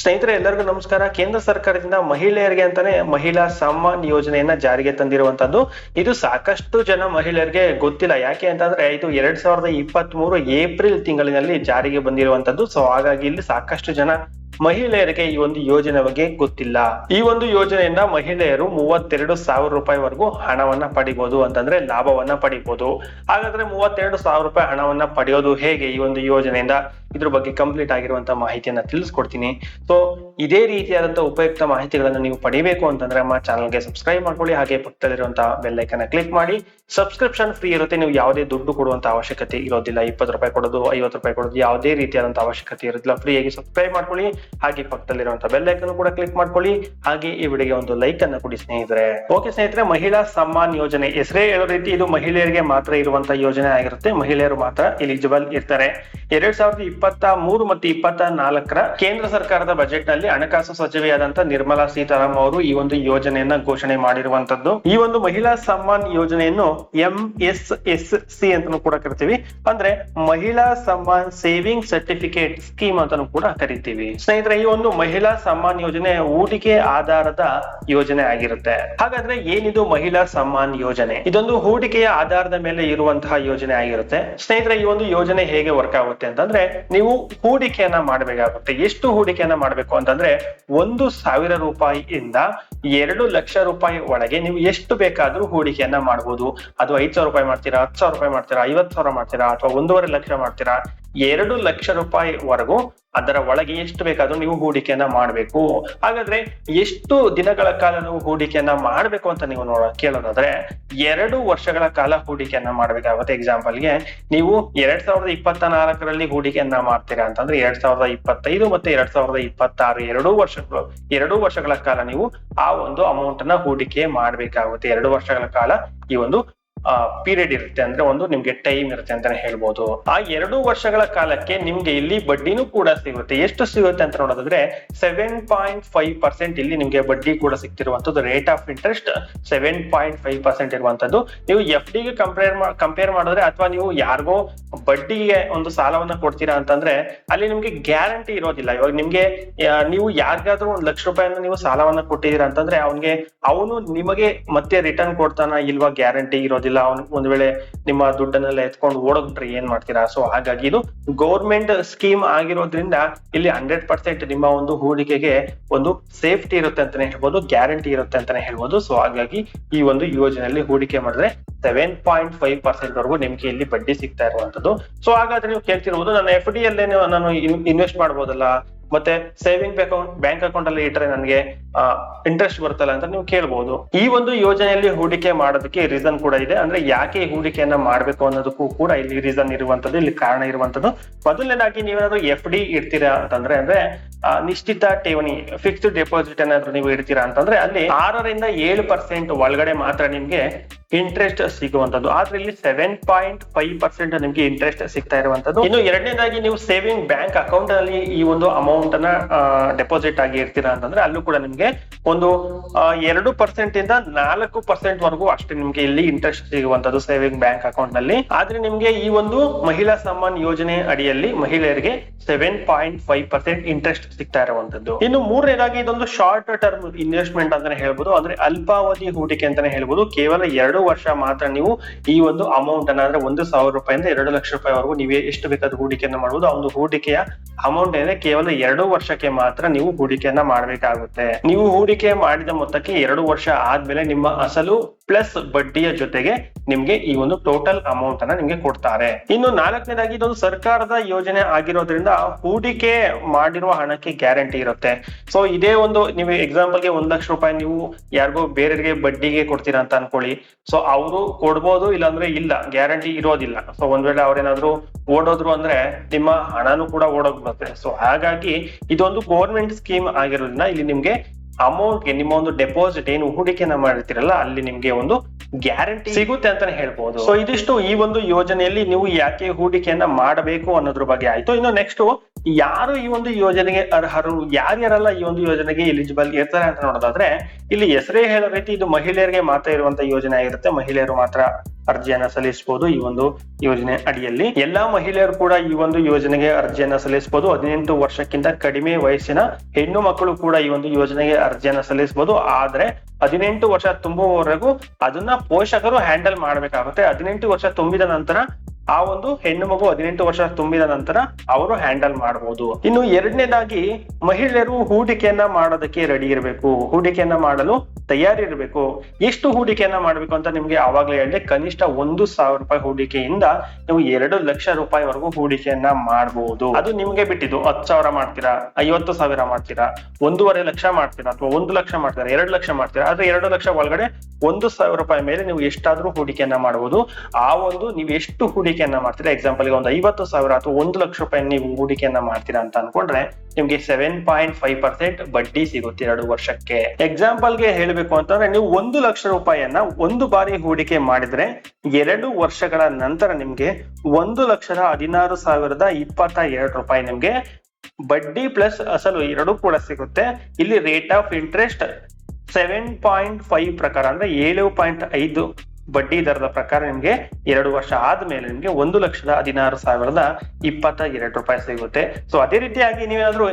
ಸ್ನೇಹಿತರೆ, ಎಲ್ಲರಿಗೂ ನಮಸ್ಕಾರ. ಕೇಂದ್ರ ಸರ್ಕಾರದಿಂದ ಮಹಿಳೆಯರಿಗೆ ಅಂತಾನೆ ಮಹಿಳಾ ಸಮ್ಮಾನ್ ಯೋಜನೆಯನ್ನ ಜಾರಿಗೆ ತಂದಿರುವಂತದ್ದು. ಇದು ಸಾಕಷ್ಟು ಜನ ಮಹಿಳೆಯರಿಗೆ ಗೊತ್ತಿಲ್ಲ. ಯಾಕೆ ಅಂತಂದ್ರೆ, ಇದು ಎರಡ್ ಸಾವಿರದ ಇಪ್ಪತ್ತ್ ಮೂರು ಏಪ್ರಿಲ್ ತಿಂಗಳಿನಲ್ಲಿ ಜಾರಿಗೆ ಬಂದಿರುವಂತದ್ದು. ಸೊ ಹಾಗಾಗಿ ಇಲ್ಲಿ ಸಾಕಷ್ಟು ಜನ ಮಹಿಳೆಯರಿಗೆ ಈ ಒಂದು ಯೋಜನೆ ಬಗ್ಗೆ ಗೊತ್ತಿಲ್ಲ. ಈ ಒಂದು ಯೋಜನೆಯಿಂದ ಮಹಿಳೆಯರು ಮೂವತ್ತೆರಡು ಸಾವಿರ ರೂಪಾಯಿವರೆಗೂ ಹಣವನ್ನ ಪಡಿಬಹುದು ಅಂತಂದ್ರೆ ಲಾಭವನ್ನ ಪಡಿಬಹುದು ಹಾಗಾದ್ರೆ ಮೂವತ್ತೆರಡು ಸಾವಿರ ರೂಪಾಯಿ ಹಣವನ್ನ ಪಡೆಯೋದು ಹೇಗೆ ಈ ಒಂದು ಯೋಜನೆಯಿಂದ? ಇದ್ರ ಬಗ್ಗೆ ಕಂಪ್ಲೀಟ್ ಆಗಿರುವಂತಹ ಮಾಹಿತಿಯನ್ನ ತಿಳಿಸ್ಕೊಡ್ತೀನಿ. ಸೊ ಇದೇ ರೀತಿಯಾದಂತಹ ಉಪಯುಕ್ತ ಮಾಹಿತಿಗಳನ್ನು ನೀವು ಪಡಿಬೇಕು ಅಂತಂದ್ರೆ ನಮ್ಮ ಚಾನಲ್ಗೆ ಸಬ್ಸ್ಕ್ರೈಬ್ ಮಾಡ್ಕೊಳ್ಳಿ. ಹಾಗೆ ಪಕ್ಕದಲ್ಲಿರುವಂತಹ ಬೆಲ್ ಐಕನ್ ಕ್ಲಿಕ್ ಮಾಡಿ. ಸಬ್ಸ್ಕ್ರಿಪ್ಷನ್ ಫ್ರೀ ಇರುತ್ತೆ. ನೀವು ಯಾವುದೇ ದುಡ್ಡು ಕೊಡುವಂತ ಅವಶ್ಯಕತೆ ಇರೋದಿಲ್ಲ. ಇಪ್ಪತ್ತು ರೂಪಾಯಿ ಕೊಡೋದು, ಐವತ್ತು ರೂಪಾಯಿ ಕೊಡೋದು ಯಾವುದೇ ರೀತಿಯಾದಂತಹ ಅವಶ್ಯಕತೆ ಇರೋದಿಲ್ಲ. ಫ್ರೀ ಆಗಿ ಸಬ್ಸ್ಕ್ರೈಬ್ ಮಾಡ್ಕೊಳ್ಳಿ. ಹಾಗೆ ಪಕ್ಕದಲ್ಲಿರುವಂತಹ ಬೆಲ್ ಐಕನ್ ಕೂಡ ಕ್ಲಿಕ್ ಮಾಡ್ಕೊಳ್ಳಿ. ಹಾಗೆ ಈ ವಿಡಿಯೋಗೆ ಒಂದು ಲೈಕ್ ಅನ್ನ ಕೊಡಿ ಸ್ನೇಹಿತರೆ. ಓಕೆ ಸ್ನೇಹಿತರೆ, ಮಹಿಳಾ ಸಮ್ಮಾನ್ ಯೋಜನೆ. ಹೆಸರೇ ಹೇಳೋ ರೀತಿ ಇದು ಮಹಿಳೆಯರಿಗೆ ಮಾತ್ರ ಇರುವಂತಹ ಯೋಜನೆ ಆಗಿರುತ್ತೆ. ಮಹಿಳೆಯರು ಮಾತ್ರ ಎಲಿಜಿಬಲ್ ಇರ್ತಾರೆ. ಎರಡ್ ಸಾವಿರದ ಇಪ್ಪತ್ತ ಮೂರು ಮತ್ತು ಇಪ್ಪತ್ತ ನಾಲ್ಕರ ಕೇಂದ್ರ ಸರ್ಕಾರದ ಬಜೆಟ್ನಲ್ಲಿ ಹಣಕಾಸು ಸಚಿವೆಯಾದಂತ ನಿರ್ಮಲಾ ಸೀತಾರಾಮ್ ಅವರು ಈ ಒಂದು ಯೋಜನೆಯನ್ನ ಘೋಷಣೆ ಮಾಡಿರುವಂತದ್ದು. ಈ ಒಂದು ಮಹಿಳಾ ಸಮ್ಮಾನ್ ಯೋಜನೆಯನ್ನು ಎಂ ಎಸ್ ಎಸ್ ಸಿ ಅಂತಾನು ಕೂಡ ಕರಿತೀವಿ. ಅಂದ್ರೆ ಮಹಿಳಾ ಸಮ್ಮಾನ್ ಸೇವಿಂಗ್ ಸರ್ಟಿಫಿಕೇಟ್ ಸ್ಕೀಮ್ ಅಂತಾನು ಕೂಡ ಕರಿತೀವಿ. ಸ್ನೇಹಿತರೆ, ಈ ಒಂದು ಮಹಿಳಾ ಸಮ್ಮಾನ್ ಯೋಜನೆ ಹೂಡಿಕೆ ಆಧಾರದ ಯೋಜನೆ ಆಗಿರುತ್ತೆ. ಹಾಗಾದ್ರೆ ಏನಿದು ಮಹಿಳಾ ಸಮ್ಮಾನ್ ಯೋಜನೆ? ಇದೊಂದು ಹೂಡಿಕೆಯ ಆಧಾರದ ಮೇಲೆ ಇರುವಂತಹ ಯೋಜನೆ ಆಗಿರುತ್ತೆ. ಸ್ನೇಹಿತರೆ, ಈ ಒಂದು ಯೋಜನೆ ಹೇಗೆ ವರ್ಕ್ ಆಗುತ್ತೆ ಅಂತಂದ್ರೆ, ನೀವು ಹೂಡಿಕೆಯನ್ನ ಮಾಡಬೇಕಾಗುತ್ತೆ. ಎಷ್ಟು ಹೂಡಿಕೆಯನ್ನ ಮಾಡಬೇಕು ಅಂತಂದ್ರೆ, ಒಂದು ಸಾವಿರ ರೂಪಾಯಿಯಿಂದ ಎರಡು ಲಕ್ಷ ರೂಪಾಯಿ ಒಳಗೆ ನೀವು ಎಷ್ಟು ಬೇಕಾದ್ರೂ ಹೂಡಿಕೆಯನ್ನ ಮಾಡಬಹುದು ಅದು ಐದ್ ಸಾವಿರ ರೂಪಾಯಿ ಮಾಡ್ತೀರಾ, ಹತ್ತು ಸಾವಿರ ರೂಪಾಯಿ ಮಾಡ್ತೀರಾ, ಐವತ್ತು ಸಾವಿರ ಮಾಡ್ತೀರಾ, ಅಥವಾ ಒಂದೂವರೆ ಲಕ್ಷ ಮಾಡ್ತೀರಾ ಎರಡು ಲಕ್ಷ ರೂಪಾಯಿ ವರೆಗೂ ಅದರ ಒಳಗೆ ಎಷ್ಟು ಬೇಕಾದ್ರೂ ನೀವು ಹೂಡಿಕೆಯನ್ನ ಮಾಡಬೇಕು. ಹಾಗಾದ್ರೆ ಎಷ್ಟು ದಿನಗಳ ಕಾಲ ನೀವು ಹೂಡಿಕೆಯನ್ನ ಮಾಡಬೇಕು ಅಂತ ನೀವು ನೋಡ ಕೇಳೋದಾದ್ರೆ ಎರಡು ವರ್ಷಗಳ ಕಾಲ ಹೂಡಿಕೆಯನ್ನ ಮಾಡ್ಬೇಕಾಗುತ್ತೆ ಎಕ್ಸಾಂಪಲ್ಗೆ ನೀವು ಎರಡ್ ಸಾವಿರದ ಇಪ್ಪತ್ತ ನಾಲ್ಕರಲ್ಲಿ ಹೂಡಿಕೆಯನ್ನ ಮಾಡ್ತೀರಾ ಅಂತಂದ್ರೆ ಎರಡ್ ಸಾವಿರದ ಇಪ್ಪತ್ತೈದು ಮತ್ತೆ ಎರಡ್ ಸಾವಿರದ ಇಪ್ಪತ್ತಾರು ಎರಡು ವರ್ಷಗಳು ಎರಡು ವರ್ಷಗಳ ಕಾಲ ನೀವು ಆ ಒಂದು ಅಮೌಂಟ್ ಅನ್ನ ಹೂಡಿಕೆ ಮಾಡ್ಬೇಕಾಗುತ್ತೆ. ಎರಡು ವರ್ಷಗಳ ಕಾಲ ಈ ಒಂದು ಪೀರಿಯಡ್ ಇರುತ್ತೆ ಅಂದ್ರೆ ಒಂದು ನಿಮ್ಗೆ ಟೈಮ್ ಇರುತ್ತೆ ಅಂತಾನೆ ಹೇಳ್ಬೋದು. ಆ ಎರಡು ವರ್ಷಗಳ ಕಾಲಕ್ಕೆ ನಿಮ್ಗೆ ಇಲ್ಲಿ ಬಡ್ಡಿನೂ ಕೂಡ ಸಿಗುತ್ತೆ. ಎಷ್ಟು ಸಿಗುತ್ತೆ ಅಂತ ನೋಡೋದಾದ್ರೆ ಸೆವೆನ್ ಪಾಯಿಂಟ್ ಫೈವ್ ಪರ್ಸೆಂಟ್ ಇಲ್ಲಿ ನಿಮ್ಗೆ ಬಡ್ಡಿ ಕೂಡ ಸಿಕ್ತಿರುವಂತದ್ದು rate of interest seven point five percent ಇರುವಂತದ್ದು ನೀವು ಎಫ್ ಡಿಗೆ ಕಂಪೇರ್ ಕಂಪೇರ್ ಮಾಡಿದ್ರೆ ಅಥವಾ ನೀವು ಯಾರಿಗೋ ಬಡ್ಡಿಗೆ ಒಂದು ಸಾಲವನ್ನ ಕೊಡ್ತೀರಾ ಅಂತಂದ್ರೆ ಅಲ್ಲಿ ನಿಮ್ಗೆ ಗ್ಯಾರಂಟಿ ಇರೋದಿಲ್ಲ. ಇವಾಗ ನಿಮ್ಗೆ ನೀವು ಯಾರಿಗಾದ್ರೂ ಒಂದು ಲಕ್ಷ ರೂಪಾಯಿನ ನೀವು ಸಾಲವನ್ನ ಕೊಟ್ಟಿದ್ದೀರಾ ಅಂತಂದ್ರೆ ಅವನ್ಗೆ, ಅವನು ನಿಮಗೆ ಮತ್ತೆ ರಿಟರ್ನ್ ಕೊಡ್ತಾನ ಇಲ್ವಾ ಗ್ಯಾರಂಟಿ ಇರೋದಿಲ್ಲ. ಅವನು ಒಂದ್ ವೇಳೆ ನಿಮ್ಮ ದುಡ್ಡನ್ನೆಲ್ಲ ಎತ್ಕೊಂಡು ಓಡೋಗ್ಬಿಟ್ರೆ ಏನ್ ಮಾಡ್ತೀರಾ? ಸೊ ಹಾಗಾಗಿ ಇದು ಗೌರ್ಮೆಂಟ್ ಸ್ಕೀಮ್ ಆಗಿರೋದ್ರಿಂದ ಇಲ್ಲಿ ಹಂಡ್ರೆಡ್ ಪರ್ಸೆಂಟ್ ನಿಮ್ಮ ಒಂದು ಹೂಡಿಕೆಗೆ ಒಂದು ಸೇಫ್ಟಿ ಇರುತ್ತೆ ಅಂತಾನೆ ಹೇಳ್ಬೋದು ಗ್ಯಾರಂಟಿ ಇರುತ್ತೆ ಅಂತಾನೆ ಹೇಳ್ಬೋದು. ಸೊ ಹಾಗಾಗಿ ಈ ಒಂದು ಯೋಜನೆಯಲ್ಲಿ ಹೂಡಿಕೆ ಮಾಡಿದ್ರೆ ಸೆವೆನ್ ಪಾಯಿಂಟ್ ಫೈವ್ ಪರ್ಸೆಂಟ್ ವರೆಗೂ ನಿಮ್ಗೆ ಇಲ್ಲಿ ಬಡ್ಡಿ ಸಿಗ್ತಾ ಇರುವಂತದ್ದು ಸೊ ಹಾಗಾದ್ರೆ ನೀವು ಕೇಳ್ತಿರ್ಬೋದು, ನನ್ನ ಎಫ್ ಡಿ ಅಲ್ಲೇ ನಾನು ಇನ್ವೆಸ್ಟ್ ಮಾಡ್ಬೋದಲ್ಲ? ಮತ್ತೆ ಸೇವಿಂಗ್ ಅಕೌಂಟ್ ಬ್ಯಾಂಕ್ ಅಕೌಂಟ್ ಅಲ್ಲಿ ಇಟ್ಟರೆ ನನಗೆ ಇಂಟ್ರೆಸ್ಟ್ ಬರುತ್ತಲ್ಲ ಅಂತ ನೀವು ಕೇಳ್ಬೋದು. ಈ ಒಂದು ಯೋಜನೆಯಲ್ಲಿ ಹೂಡಿಕೆ ಮಾಡೋದಕ್ಕೆ ರೀಸನ್ ಕೂಡ ಇದೆ. ಅಂದ್ರೆ ಯಾಕೆ ಹೂಡಿಕೆಯನ್ನ ಮಾಡ್ಬೇಕು ಅನ್ನೋದಕ್ಕೂ ಕೂಡ ಇಲ್ಲಿ ರೀಸನ್ ಇರುವಂತದ್ದು ಇಲ್ಲಿ ಕಾರಣ ಇರುವಂತದ್ದು ಮೊದಲನೇದಾಗಿ ನೀವೇನಾದ್ರೂ ಎಫ್ ಡಿ ಇಡ್ತೀರಾ ಅಂತಂದ್ರೆ, ಅಂದ್ರೆ ನಿಶ್ಚಿತ ಠೇವಣಿ ಫಿಕ್ಸ್ಡ್ ಡೆಪಾಸಿಟ್ ಏನಾದ್ರು ನೀವು ಇಡ್ತೀರಾ ಅಂತಂದ್ರೆ, ಅಲ್ಲಿ ಆರರಿಂದ ಏಳು ಪರ್ಸೆಂಟ್ ಒಳಗಡೆ ಮಾತ್ರ ನಿಮ್ಗೆ ಇಂಟ್ರೆಸ್ಟ್ ಸಿಗುವಂತದ್ದು ಆದ್ರೆ ಇಲ್ಲಿ ಸೆವೆನ್ ಪಾಯಿಂಟ್ ಫೈವ್ ಪರ್ಸೆಂಟ್ ನಿಮ್ಗೆ ಇಂಟ್ರೆಸ್ಟ್ ಸಿಗ್ತಾ ಇರುವಂತದ್ದು ಇನ್ನು ಎರಡನೇದಾಗಿ ನೀವು ಸೇವಿಂಗ್ ಬ್ಯಾಂಕ್ ಅಕೌಂಟ್ ಅಲ್ಲಿ ಈ ಒಂದು ಅಮೌಂಟ್ ಅನ್ನ ಡೆಪಾಸಿಟ್ ಆಗಿ ಇರ್ತೀರಾ ಅಂತಂದ್ರೆ, ಅಲ್ಲೂ ಕೂಡ ನಿಮ್ಗೆ ಒಂದು ಆ, ಎರಡು ಪರ್ಸೆಂಟ್ ಇಂದ ನಾಲ್ಕು ಪರ್ಸೆಂಟ್ ವರೆಗೂ ಅಷ್ಟೇ ನಿಮ್ಗೆ ಇಲ್ಲಿ ಇಂಟ್ರೆಸ್ಟ್ ಸಿಗುವಂತದ್ದು ಸೇವಿಂಗ್ ಬ್ಯಾಂಕ್ ಅಕೌಂಟ್ನಲ್ಲಿ. ಆದ್ರೆ ನಿಮ್ಗೆ ಈ ಒಂದು ಮಹಿಳಾ ಸಮ್ಮಾನ್ ಯೋಜನೆ ಅಡಿಯಲ್ಲಿ ಮಹಿಳೆಯರಿಗೆ seven point five percent interest ಸಿಗ್ತಾ ಇರುವಂತದ್ದು. ಇನ್ನು ಮೂರನೇದಾಗಿ ಇದೊಂದು ಶಾರ್ಟ್ ಟರ್ಮ್ ಇನ್ವೆಸ್ಟ್ಮೆಂಟ್ ಅಂತಾನೆ ಹೇಳ್ಬೋದು. ಅಂದ್ರೆ ಅಲ್ಪಾವಧಿ ಹೂಡಿಕೆ ಅಂತಾನೆ ಹೇಳ್ಬೋದು. ಕೇವಲ ಎರಡು ವರ್ಷ ಮಾತ್ರ ನೀವು ಈ ಒಂದು ಅಮೌಂಟ್ ಅನ್ನ ಅಂದ್ರೆ ಒಂದು ಸಾವಿರ ರೂಪಾಯಿಂದ ಎರಡು ಲಕ್ಷ ರೂಪಾಯಿವರೆಗೂ ನೀವು ಎಷ್ಟು ಬೇಕಾದ್ರೂ ಹೂಡಿಕೆಯನ್ನ ಮಾಡಬಹುದು ಆ ಒಂದು ಹೂಡಿಕೆಯ ಅಮೌಂಟ್ ಏನಿದೆ ಕೇವಲ ಎರಡು ವರ್ಷಕ್ಕೆ ಮಾತ್ರ ನೀವು ಹೂಡಿಕೆಯನ್ನ ಮಾಡಬೇಕಾಗುತ್ತೆ. ನೀವು ಹೂಡಿಕೆ ಮಾಡಿದ ಮೊತ್ತಕ್ಕೆ ಎರಡು ವರ್ಷ ಆದ್ಮೇಲೆ ನಿಮ್ಮ ಅಸಲು ಪ್ಲಸ್ ಬಡ್ಡಿಯ ಜೊತೆಗೆ ನಿಮ್ಗೆ ಈ ಒಂದು ಟೋಟಲ್ ಅಮೌಂಟ್ ಅನ್ನ ನಿಮ್ಗೆ ಕೊಡ್ತಾರೆ. ಇನ್ನು ನಾಲ್ಕನೇದಾಗಿ ಇದೊಂದು ಸರ್ಕಾರದ ಯೋಜನೆ ಆಗಿರೋದ್ರಿಂದ ಹೂಡಿಕೆ ಮಾಡಿರುವ ಹಣಕ್ಕೆ ಗ್ಯಾರಂಟಿ ಇರುತ್ತೆ. ಸೊ ಇದೇ ಒಂದು ನೀವು ಎಕ್ಸಾಂಪಲ್ಗೆ ಒಂದ್ ಲಕ್ಷ ರೂಪಾಯಿ ನೀವು ಯಾರಿಗೋ ಬೇರೆಯವರಿಗೆ ಬಡ್ಡಿಗೆ ಕೊಡ್ತೀರಾ ಅಂತ ಅನ್ಕೊಳ್ಳಿ. ಸೊ ಅವರು ಕೊಡ್ಬೋದು ಇಲ್ಲಾಂದ್ರೆ ಇಲ್ಲ ಗ್ಯಾರಂಟಿ ಇರೋದಿಲ್ಲ. ಸೊ ಒಂದ್ ವೇಳೆ ಅವ್ರೇನಾದ್ರು ಓಡೋದ್ರು ಅಂದ್ರೆ ನಿಮ್ಮ ಹಣನೂ ಕೂಡ ಓಡೋಗ್ಬಿಡುತ್ತೆ. ಸೊ ಹಾಗಾಗಿ ಇದೊಂದು ಗೌರ್ಮೆಂಟ್ ಸ್ಕೀಮ್ ಆಗಿರೋದ್ರಿಂದ ಇಲ್ಲಿ ನಿಮ್ಗೆ ಅಮೌಂಟ್ಗೆ ನಿಮ್ಮ ಒಂದು ಡೆಪಾಸಿಟ್ ಏನು ಹೂಡಿಕೆನ ಮಾಡಿರ್ತೀರಲ್ಲ, ಅಲ್ಲಿ ನಿಮ್ಗೆ ಒಂದು ಗ್ಯಾರಂಟಿ ಸಿಗುತ್ತೆ ಅಂತಾನೆ ಹೇಳ್ಬೋದು. ಸೊ ಇದಿಷ್ಟು ಈ ಒಂದು ಯೋಜನೆಯಲ್ಲಿ ನೀವು ಯಾಕೆ ಹೂಡಿಕೆಯನ್ನ ಮಾಡಬೇಕು ಅನ್ನೋದ್ರ ಬಗ್ಗೆ ಆಯ್ತು. ಇನ್ನು ನೆಕ್ಸ್ಟ್ ಯಾರು ಈ ಒಂದು ಯೋಜನೆಗೆ ಅರ್ಹರು ಯಾರ್ಯಾರಲ್ಲ ಈ ಒಂದು ಯೋಜನೆಗೆ ಎಲಿಜಿಬಲ್ ಇರ್ತಾರೆ ಅಂತ ನೋಡೋದಾದ್ರೆ, ಇಲ್ಲಿ ಹೆಸರೇ ಹೇಳೋ ರೀತಿ ಇದು ಮಹಿಳೆಯರಿಗೆ ಮಾತ್ರ ಇರುವಂತ ಯೋಜನೆ ಆಗಿರುತ್ತೆ. ಮಹಿಳೆಯರು ಮಾತ್ರ ಅರ್ಜಿಯನ್ನ ಸಲ್ಲಿಸಬಹುದು ಈ ಒಂದು ಯೋಜನೆ ಅಡಿಯಲ್ಲಿ. ಎಲ್ಲಾ ಮಹಿಳೆಯರು ಕೂಡ ಈ ಒಂದು ಯೋಜನೆಗೆ ಅರ್ಜಿಯನ್ನ ಸಲ್ಲಿಸಬಹುದು ಹದಿನೆಂಟು ವರ್ಷಕ್ಕಿಂತ ಕಡಿಮೆ ವಯಸ್ಸಿನ ಹೆಣ್ಣು ಮಕ್ಕಳು ಕೂಡ ಈ ಒಂದು ಯೋಜನೆಗೆ ಅರ್ಜಿಯನ್ನ ಸಲ್ಲಿಸಬಹುದು ಆದ್ರೆ ಹದಿನೆಂಟು ವರ್ಷ ತುಂಬುವವರೆಗೂ ಅದನ್ನ ಪೋಷಕರು ಹ್ಯಾಂಡಲ್ ಮಾಡಬೇಕಾಗುತ್ತೆ. ಹದಿನೆಂಟು ವರ್ಷ ತುಂಬಿದ ನಂತರ ಆ ಒಂದು ಹೆಣ್ಣು ಮಗು ಹದಿನೆಂಟು ವರ್ಷ ತುಂಬಿದ ನಂತರ ಅವರು ಹ್ಯಾಂಡಲ್ ಮಾಡಬಹುದು ಇನ್ನು ಎರಡನೇದಾಗಿ ಮಹಿಳೆಯರು ಹೂಡಿಕೆಯನ್ನ ಮಾಡೋದಕ್ಕೆ ರೆಡಿ ಇರಬೇಕು. ಹೂಡಿಕೆಯನ್ನ ಮಾಡಲು ತಯಾರಿರಬೇಕು. ಎಷ್ಟು ಹೂಡಿಕೆಯನ್ನ ಮಾಡಬೇಕು ಅಂತ ನಿಮ್ಗೆ ಆವಾಗಲೇ ಹೇಳಿದೆ, ಕನಿಷ್ಠ ಒಂದು ಸಾವಿರ ರೂಪಾಯಿ ಹೂಡಿಕೆಯಿಂದ ನೀವು ಎರಡು ಲಕ್ಷ ರೂಪಾಯಿವರೆಗೂ ಹೂಡಿಕೆಯನ್ನ ಮಾಡಬಹುದು ಅದು ನಿಮ್ಗೆ ಬಿಟ್ಟಿದ್ದು ಹತ್ತು ಸಾವಿರ ಮಾಡ್ತೀರಾ, ಐವತ್ತು ಸಾವಿರ ಮಾಡ್ತೀರಾ, ಒಂದೂವರೆ ಲಕ್ಷ ಮಾಡ್ತೀರಾ, ಅಥವಾ ಒಂದು ಲಕ್ಷ ಮಾಡ್ತೀರಾ, ಎರಡು ಲಕ್ಷ ಮಾಡ್ತೀರಾ, ಆದ್ರೆ ಎರಡು ಲಕ್ಷ ಒಳಗಡೆ ಒಂದು ಸಾವಿರ ರೂಪಾಯಿ ಮೇಲೆ ನೀವು ಎಷ್ಟಾದ್ರೂ ಹೂಡಿಕೆಯನ್ನ ಮಾಡಬಹುದು ಆ ಒಂದು ನೀವು ಎಷ್ಟು ಹೂಡಿಕೆಯನ್ನ ಮಾಡ್ತೀರಾ? ಎಕ್ಸಾಂಪಲ್ ಒಂದು ಐವತ್ತು ಸಾವಿರ ಅಥವಾ ಒಂದು ಲಕ್ಷ ರೂಪಾಯಿ ನೀವು ಹೂಡಿಕೆಯನ್ನ ಮಾಡ್ತೀರಾ ಅಂತ ಅನ್ಕೊಂಡ್ರೆ ನಿಮ್ಗೆ ಸೆವೆನ್ ಪಾಯಿಂಟ್ ಫೈವ್ ಪರ್ಸೆಂಟ್ ಬಡ್ಡಿ ಸಿಗುತ್ತೆ ಎರಡು ವರ್ಷಕ್ಕೆ. ಎಕ್ಸಾಂಪಲ್ಗೆ ಹೇಳಬೇಕು ಅಂತಂದ್ರೆ ನೀವು ಒಂದು ಲಕ್ಷ ರೂಪಾಯಿಯನ್ನ ಒಂದು ಬಾರಿ ಹೂಡಿಕೆ ಮಾಡಿದ್ರೆ ಎರಡು ವರ್ಷಗಳ ನಂತರ ನಿಮ್ಗೆ ಒಂದು ಲಕ್ಷದ ಹದಿನಾರು ಸಾವಿರದ ಇಪ್ಪತ್ತ ಎರಡು ರೂಪಾಯಿ ನಿಮ್ಗೆ ಬಡ್ಡಿ ಪ್ಲಸ್ ಅಸಲು ಎರಡೂ ಕೂಡ ಸಿಗುತ್ತೆ. ಇಲ್ಲಿ rate of interest seven point five ಪ್ರಕಾರ ಅಂದ್ರೆ ಏಳು ಪಾಯಿಂಟ್ ಐದು ಬಡ್ಡಿ ದರದ ಪ್ರಕಾರ ನಿಮ್ಗೆ ಎರಡು ವರ್ಷ ಆದ್ಮೇಲೆ ನಿಮ್ಗೆ ಒಂದು ಲಕ್ಷದ ಹದಿನಾರು ಸಾವಿರದ ಇಪ್ಪತ್ತ ಎರಡು ರೂಪಾಯಿ ಸಿಗುತ್ತೆ. ಸೊ ಅದೇ ರೀತಿಯಾಗಿ ನೀವೇನಾದ್ರೂ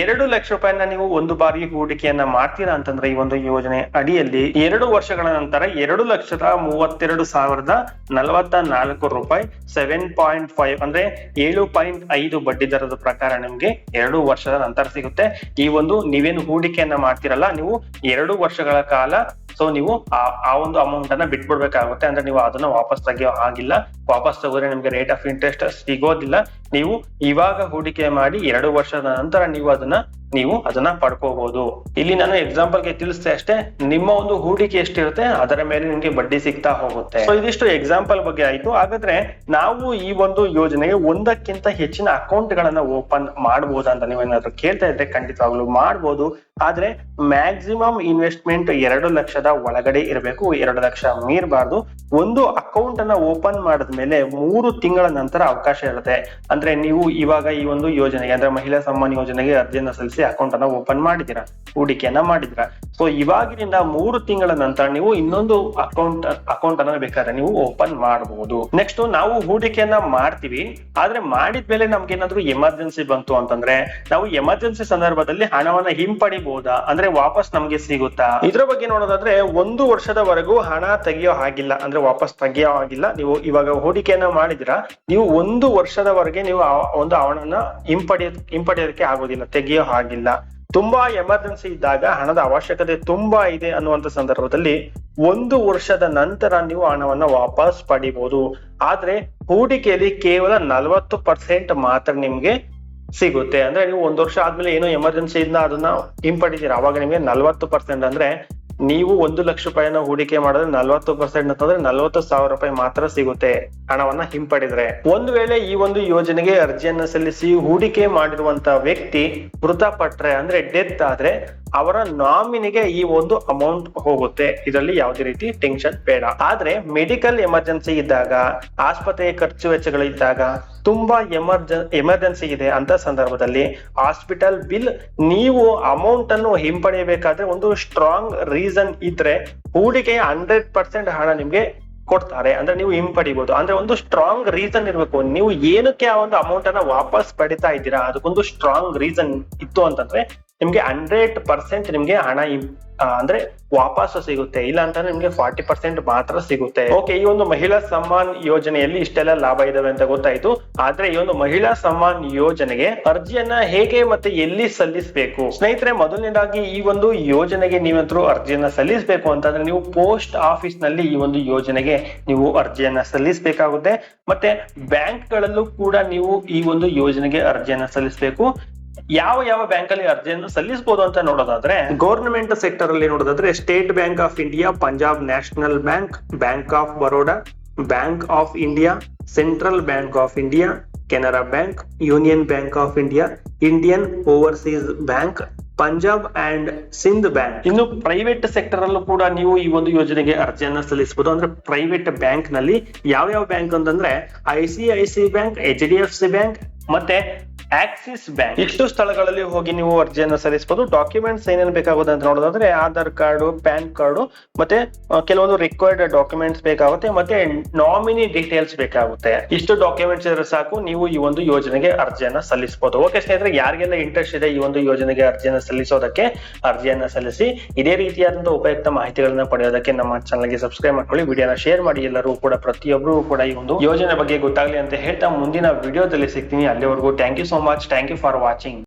ಎರಡು ಲಕ್ಷ ರೂಪಾಯಿನ ನೀವು ಒಂದು ಬಾರಿ ಹೂಡಿಕೆಯನ್ನ ಮಾಡ್ತೀರಾ ಅಂತಂದ್ರೆ ಈ ಒಂದು ಯೋಜನೆ ಅಡಿಯಲ್ಲಿ ಎರಡು ವರ್ಷಗಳ ನಂತರ ಎರಡು ಲಕ್ಷದ ಮೂವತ್ತೆರಡು ಸಾವಿರದ ನಲವತ್ತ ನಾಲ್ಕು ರೂಪಾಯಿ ಸೆವೆನ್ ಪಾಯಿಂಟ್ ಫೈವ್ ಅಂದ್ರೆ ಏಳು ಪಾಯಿಂಟ್ ಐದು ಬಡ್ಡಿ ದರದ ಪ್ರಕಾರ ನಿಮ್ಗೆ ಎರಡು ವರ್ಷದ ನಂತರ ಸಿಗುತ್ತೆ. ಈ ಒಂದು ನೀವೇನು ಹೂಡಿಕೆಯನ್ನ ಮಾಡ್ತಿರಲ್ಲ, ನೀವು ಎರಡು ವರ್ಷಗಳ ಕಾಲ ಸೊ ನೀವು ಆ ಒಂದು ಅಮೌಂಟ್ ಅನ್ನ ಬಿಟ್ಬಿಡ್ಬೇಕಾಗುತ್ತೆ ಅಂದ್ರೆ ನೀವು ಅದನ್ನ ವಾಪಸ್ ತೆಗಿಯೋ ಆಗಿಲ್ಲ ವಾಪಸ್ ತಗೋದ್ರೆ ನಿಮ್ಗೆ ರೇಟ್ ಆಫ್ ಇಂಟ್ರೆಸ್ಟ್ ಸಿಗೋದಿಲ್ಲ. ನೀವು ಇವಾಗ ಹೂಡಿಕೆ ಮಾಡಿ ಎರಡು ವರ್ಷದ ನಂತರ ನೀವು ಅದನ್ನ ನೀವು ಅದನ್ನ ಪಡ್ಕೋಬಹುದು ಇಲ್ಲಿ ನಾನು ಎಕ್ಸಾಂಪಲ್ಗೆ ತಿಳಿಸ್ತೆ ಅಷ್ಟೇ, ನಿಮ್ಮ ಒಂದು ಹೂಡಿಕೆ ಎಷ್ಟಿರುತ್ತೆ, ಅದರ ಮೇಲೆ ನಿಮ್ಗೆ ಬಡ್ಡಿ ಸಿಗ್ತಾ ಹೋಗುತ್ತೆ. ಸೊ ಇದಿಷ್ಟು ಎಕ್ಸಾಂಪಲ್ ಬಗ್ಗೆ ಆಯ್ತು. ಹಾಗಾದ್ರೆ ನಾವು ಈ ಒಂದು ಯೋಜನೆಗೆ ಒಂದಕ್ಕಿಂತ ಹೆಚ್ಚಿನ ಅಕೌಂಟ್ ಗಳನ್ನ ಓಪನ್ ಮಾಡಬಹುದು ಅಂತ ನೀವೇನಾದ್ರೂ ಕೇಳ್ತಾ ಇದ್ರೆ ಖಂಡಿತವಾಗ್ಲು ಮಾಡಬಹುದು ಆದ್ರೆ ಮ್ಯಾಕ್ಸಿಮಮ್ ಇನ್ವೆಸ್ಟ್ಮೆಂಟ್ ಎರಡು ಲಕ್ಷದ ಒಳಗಡೆ ಇರಬೇಕು, ಎರಡು ಲಕ್ಷ ಮೀರಬಾರ್ದು. ಒಂದು ಅಕೌಂಟ್ ಅನ್ನ ಓಪನ್ ಮಾಡಿದ್ಮೇಲೆ ಮೂರು ತಿಂಗಳ ನಂತರ ಅವಕಾಶ ಇರುತ್ತೆ. ಅಂದ್ರೆ ನೀವು ಇವಾಗ ಈ ಒಂದು ಯೋಜನೆಗೆ, ಅಂದ್ರೆ ಮಹಿಳಾ ಸಮ್ಮಾನ್ ಯೋಜನೆಗೆ ಅರ್ಜಿಯನ್ನು ಸಲ್ಲಿಸಿ ಅಕೌಂಟ್ ಅನ್ನ ಓಪನ್ ಮಾಡಿದಿರಾ ಹೂಡಿಕೆಯನ್ನ ಮಾಡಿದ್ದೀರಾ? ಸೊ ಇವಾಗಿನಿಂದ ಮೂರು ತಿಂಗಳ ನಂತರ ನೀವು ಇನ್ನೊಂದು ಅಕೌಂಟ್ ಅಕೌಂಟ್ ಅನ್ನ ಬೇಕಾದ್ರೆ ನೀವು ಓಪನ್ ಮಾಡಬಹುದು ನೆಕ್ಸ್ಟ್ ನಾವು ಹೂಡಿಕೆಯನ್ನ ಮಾಡ್ತೀವಿ. ಆದ್ರೆ ಮಾಡಿದ್ಮೇಲೆ ನಮ್ಗೆ ಏನಾದ್ರು ಎಮರ್ಜೆನ್ಸಿ ಬಂತು ಅಂತಂದ್ರೆ, ನಾವು ಎಮರ್ಜೆನ್ಸಿ ಸಂದರ್ಭದಲ್ಲಿ ಹಣವನ್ನ ಹಿಂಪಡಿಬಹುದಾ ಅಂದ್ರೆ ವಾಪಸ್ ನಮ್ಗೆ ಸಿಗುತ್ತಾ? ಇದ್ರ ಬಗ್ಗೆ ನೋಡೋದಾದ್ರೆ, ಒಂದು ವರ್ಷದವರೆಗೂ ಹಣ ತೆಗೆಯೋ ಹಾಗಿಲ್ಲ. ಅಂದ್ರೆ ವಾಪಸ್ ತೆಗೆಯೋ ಹಾಗಿಲ್ಲ. ನೀವು ಇವಾಗ ಹೂಡಿಕೆಯನ್ನ ಮಾಡಿದಿರಾ ನೀವು ಒಂದು ವರ್ಷದವರೆಗೆ ನೀವು ಒಂದು ಹಣನ ಹಿಂಪಡಿಯ ಹಿಂಪಡೆಯೋದಕ್ಕೆ ಆಗೋದಿಲ್ಲ. ತೆಗಿಯೋ ಹಾಗಿಲ್ಲ ತುಂಬಾ ಎಮರ್ಜೆನ್ಸಿ ಇದ್ದಾಗ ಹಣದ ಅವಶ್ಯಕತೆ ತುಂಬಾ ಇದೆ ಅನ್ನುವಂತ ಸಂದರ್ಭದಲ್ಲಿ ಒಂದು ವರ್ಷದ ನಂತರ ನೀವು ಹಣವನ್ನ ವಾಪಸ್ ಪಡಿಬಹುದು ಆದ್ರೆ ಹೂಡಿಕೆಯಲ್ಲಿ ಕೇವಲ ನಲವತ್ತು ಪರ್ಸೆಂಟ್ ಮಾತ್ರ ನಿಮ್ಗೆ ಸಿಗುತ್ತೆ. ಅಂದ್ರೆ ನೀವು ಒಂದ್ ವರ್ಷ ಆದ್ಮೇಲೆ ಏನೋ ಎಮರ್ಜೆನ್ಸಿ ಇದ್ನ ಅದನ್ನ ಹಿಂಪಡಿತೀರಾ ಅವಾಗ ನಿಮ್ಗೆ ನಲವತ್ತು ಪರ್ಸೆಂಟ್ ಅಂದ್ರೆ ನೀವು ಒಂದು ಲಕ್ಷ ರೂಪಾಯಿನ ಹೂಡಿಕೆ ಮಾಡಿದ್ರೆ ನಲ್ವತ್ತು ಪರ್ಸೆಂಟ್ ಅಂತಂದ್ರೆ ನಲ್ವತ್ತು ಸಾವಿರ ರೂಪಾಯಿ ಮಾತ್ರ ಸಿಗುತ್ತೆ ಹಣವನ್ನ ಹಿಂಪಡೆದ್ರೆ. ಒಂದು ವೇಳೆ ಈ ಒಂದು ಯೋಜನೆಗೆ ಅರ್ಜಿಯನ್ನ ಸಲ್ಲಿಸಿ ಹೂಡಿಕೆ ಮಾಡಿರುವಂತ ವ್ಯಕ್ತಿ ಮೃತಪಟ್ರೆ ಅಂದ್ರೆ ಡೆತ್ ಆದ್ರೆ ಅವರ ನಾಮಿನಿಗೆ ಈ ಒಂದು ಅಮೌಂಟ್ ಹೋಗುತ್ತೆ. ಇದರಲ್ಲಿ ಯಾವುದೇ ರೀತಿ ಟೆನ್ಷನ್ ಬೇಡ. ಆದ್ರೆ ಮೆಡಿಕಲ್ ಎಮರ್ಜೆನ್ಸಿ ಇದ್ದಾಗ, ಆಸ್ಪತ್ರೆಯ ಖರ್ಚು ವೆಚ್ಚಗಳು ಇದ್ದಾಗ ತುಂಬಾ ಎಮರ್ಜೆನ್ ಎಮರ್ಜೆನ್ಸಿ ಇದೆ ಅಂತ ಸಂದರ್ಭದಲ್ಲಿ ಹಾಸ್ಪಿಟಲ್ ಬಿಲ್ ನೀವು ಅಮೌಂಟ್ ಅನ್ನು ಹಿಂಪಡೆಯಬೇಕಾದ್ರೆ ಒಂದು ಸ್ಟ್ರಾಂಗ್ ರೀಸನ್ ಇದ್ರೆ ಹೂಡಿಕೆ ಹಂಡ್ರೆಡ್ ಪರ್ಸೆಂಟ್ ಹಣ ನಿಮ್ಗೆ ಕೊಡ್ತಾರೆ. ಅಂದ್ರೆ ನೀವು ಹಿಂಪಡಿಬಹುದು ಅಂದ್ರೆ ಒಂದು ಸ್ಟ್ರಾಂಗ್ ರೀಸನ್ ಇರ್ಬೇಕು. ನೀವು ಏನಕ್ಕೆ ಆ ಒಂದು ಅಮೌಂಟ್ ಅನ್ನ ವಾಪಸ್ ಪಡಿತಾ ಇದ್ದೀರಾ? ಅದಕ್ಕೊಂದು ಸ್ಟ್ರಾಂಗ್ ರೀಸನ್ ಇತ್ತು ಅಂತಂದ್ರೆ ನಿಮ್ಗೆ ಹಂಡ್ರೆಡ್ ಪರ್ಸೆಂಟ್ ನಿಮ್ಗೆ ಹಣ ಅಂದ್ರೆ ವಾಪಸ್ ಸಿಗುತ್ತೆ. ಇಲ್ಲ ಅಂತಂದ್ರೆ ನಿಮ್ಗೆ ಫಾರ್ಟಿ ಪರ್ಸೆಂಟ್ ಮಾತ್ರ ಸಿಗುತ್ತೆ. ಓಕೆ ಈ ಒಂದು ಮಹಿಳಾ ಸಮ್ಮಾನ್ ಯೋಜನೆಯಲ್ಲಿ ಇಷ್ಟೆಲ್ಲ ಲಾಭ ಇದಾವೆ ಅಂತ ಗೊತ್ತಾಯ್ತು. ಆದ್ರೆ ಈ ಒಂದು ಮಹಿಳಾ ಸಮ್ಮಾನ್ ಯೋಜನೆಗೆ ಅರ್ಜಿಯನ್ನ ಹೇಗೆ ಮತ್ತೆ ಎಲ್ಲಿ ಸಲ್ಲಿಸಬೇಕು? ಸ್ನೇಹಿತರೆ, ಮೊದಲನೇದಾಗಿ ಈ ಒಂದು ಯೋಜನೆಗೆ ನೀವಂತರೂ ಅರ್ಜಿಯನ್ನ ಸಲ್ಲಿಸಬೇಕು ಅಂತಂದ್ರೆ ನೀವು ಪೋಸ್ಟ್ ಆಫೀಸ್ನಲ್ಲಿ ಈ ಒಂದು ಯೋಜನೆಗೆ ನೀವು ಅರ್ಜಿಯನ್ನ ಸಲ್ಲಿಸಬೇಕಾಗುತ್ತೆ. ಮತ್ತೆ ಬ್ಯಾಂಕ್ ಗಳಲ್ಲೂ ಕೂಡ ನೀವು ಈ ಒಂದು ಯೋಜನೆಗೆ ಅರ್ಜಿಯನ್ನ ಸಲ್ಲಿಸಬೇಕು. ಯಾವ ಯಾವ ಬ್ಯಾಂಕ್ ಅಲ್ಲಿ ಅರ್ಜಿಯನ್ನು ಸಲ್ಲಿಸಬಹುದು ಅಂತ ನೋಡೋದಾದ್ರೆ ಗವರ್ನಮೆಂಟ್ ಸೆಕ್ಟರ್ ಅಲ್ಲಿ ನೋಡೋದಾದ್ರೆ State Bank of India Punjab National Bank Bank of Baroda Bank of India Central Bank of India Canara Bank Union Bank of India Indian Overseas Bank Punjab and Sindh Bank ಇನ್ನು private sector ಅಲ್ಲೂ ಕೂಡ ನೀವು ಈ ಒಂದು ಯೋಜನೆಗೆ ಅರ್ಜಿಯನ್ನ ಸಲ್ಲಿಸಬಹುದು ಅಂದ್ರೆ ಪ್ರೈವೇಟ್ ಬ್ಯಾಂಕ್ನಲ್ಲಿ ಯಾವ ಯಾವ ಬ್ಯಾಂಕ್ ಅಂತಂದ್ರೆ I C I C bank H D F C bank ಮತ್ತೆ ಆಕ್ಸಿಸ್ ಬ್ಯಾಂಕ್ ಇಷ್ಟು ಸ್ಥಳಗಳಲ್ಲಿ ಹೋಗಿ ನೀವು ಅರ್ಜಿಯನ್ನು ಸಲ್ಲಿಸಬಹುದು. ಡಾಕ್ಯುಮೆಂಟ್ಸ್ ಏನೇನು ಬೇಕಾಗುತ್ತೆ ಅಂತ ನೋಡೋದಾದ್ರೆ ಆಧಾರ್ ಕಾರ್ಡು ಪ್ಯಾನ್ ಕಾರ್ಡು ಮತ್ತೆ ಕೆಲವೊಂದು ರಿಕ್ವೈರ್ಡ್ ಡಾಕ್ಯುಮೆಂಟ್ಸ್ ಬೇಕಾಗುತ್ತೆ ಮತ್ತೆ ನಾಮಿನಿ ಡೀಟೇಲ್ಸ್ ಬೇಕಾಗುತ್ತೆ. ಇಷ್ಟು ಡಾಕ್ಯುಮೆಂಟ್ಸ್ ಇದ್ರೆ ಸಾಕು, ನೀವು ಈ ಒಂದು ಯೋಜನೆಗೆ ಅರ್ಜಿಯನ್ನ ಸಲ್ಲಿಸಬಹುದು. ಓಕೆ ಸ್ನೇಹಿತರೆ, ಯಾರಿಗೆಲ್ಲ ಇಂಟ್ರೆಸ್ಟ್ ಇದೆ ಈ ಒಂದು ಯೋಜನೆಗೆ ಅರ್ಜಿಯನ್ನು ಸಲ್ಲಿಸೋದಕ್ಕೆ, ಅರ್ಜಿಯನ್ನ ಸಲ್ಲಿಸಿ ಇದೇ ರೀತಿಯಾದಂತಹ ಉಪಯುಕ್ತ ಮಾಹಿತಿಗಳನ್ನ ಪಡೆಯೋದಕ್ಕೆ ನಮ್ಮ ಚಾನಲ್ಗೆ ಸಬ್ಸ್ಕ್ರೈಬ್ ಮಾಡ್ಕೊಳ್ಳಿ. ವಿಡಿಯೋನ ಶೇರ್ ಮಾಡಿ, ಎಲ್ಲರೂ ಕೂಡ ಪ್ರತಿಯೊಬ್ಬರು ಕೂಡ ಈ ಒಂದು ಯೋಜನೆ ಬಗ್ಗೆ ಗೊತ್ತಾಗ್ಲಿ ಅಂತ ಹೇಳ್ತಾ ಮುಂದಿನ ವಿಡಿಯೋದಲ್ಲಿ ಸಿಗ್ತೀನಿ. ಅಲ್ಲಿವರೆಗೂ thank you so thank you for watching